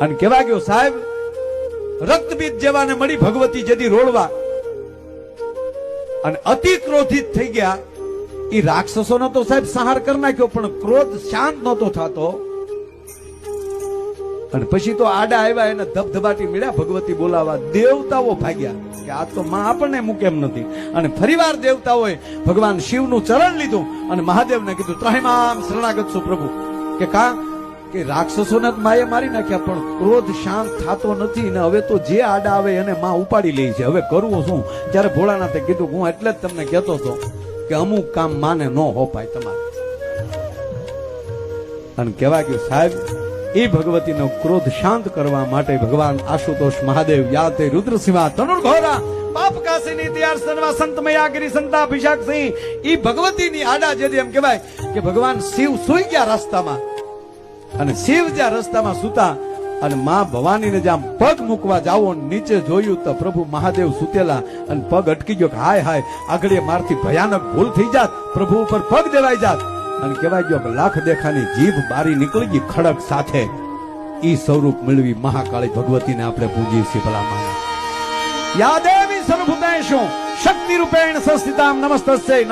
અને કેવા ગયો, સાહેબ, રક્તબીજ જેવાને મળી ભગવતી જેથી રોડવા અને અતિ ક્રોધિત થઈ ગયા. એ રાક્ષસોનો તો સાહેબ સહાર કરી નાખ્યો, પણ ક્રોધ શાંત નહોતો થતો. અને પછી તો આડા આવ્યા, એને ધબધબાટી મળ્યા, ભગવતી બોલાવા. દેવતાઓ ભાગ્યા, કે આ તો માં આપણને મૂકે એમ નથી. અને ફરીવાર દેવતાઓએ ભગવાન શિવનું ચરણ લીધું અને મહાદેવને કીધું ત્રહેમામ શરણાગત છું પ્રભુ. કે કા? કે રાક્ષસોને જ માએ મારી નાખ્યા, પણ ક્રોધ શાંત થતો નથી ને હવે તો જે આડા આવે એને માં ઉપાડી લે છે. હવે કરવું શું? ત્યારે ભોળાનાથે કીધું, હું એટલે જ તમને કહેતો હતો કે અમુક કામ માને ન હોપાય તમારે. અને કહેવા ગયું સાહેબ, એ ભગવતીનો ક્રોધ શાંત કરવા માટે ભગવાન આશુતોષ મહાદેવ યાતે રુદ્રસિંહા ધનુર્ઘોરા પાપ કાશીની ત્યાર સર્વા સંત મયાગીરી સંતાભિષેક સિંહ ઈ ભગવતીની આડા જેથી એમ કહેવાય કે ભગવાન શિવ સુઈ ગયા રસ્તામાં. અને શિવ જ્યાં રસ્તામાં સુતા અને માં ભવાનીને જ્યાં પગ મૂકવા જાવો નીચે જોયું તો પ્રભુ મહાદેવ સુતેલા અને પગ અટકી ગયો હાય હાય, આગળ મારથી ભયાનક ભૂલ થઈ જાત. પ્રભુ ઉપર પગ દેવાઈ જાત. અને કહેવાય ગયો લાખ દેખાની જીભ બારી નીકળી ગઈ ખડક સાથે. ઈ સ્વરૂપ મેળવી મહાકાળી ભગવતીને આપણે પૂજીએ છીએ ભલા માને યાદેવી સર્વભૂતેષુ શક્તિ રૂપેણ સંસ્થિતામ નમસ્તસ્ય.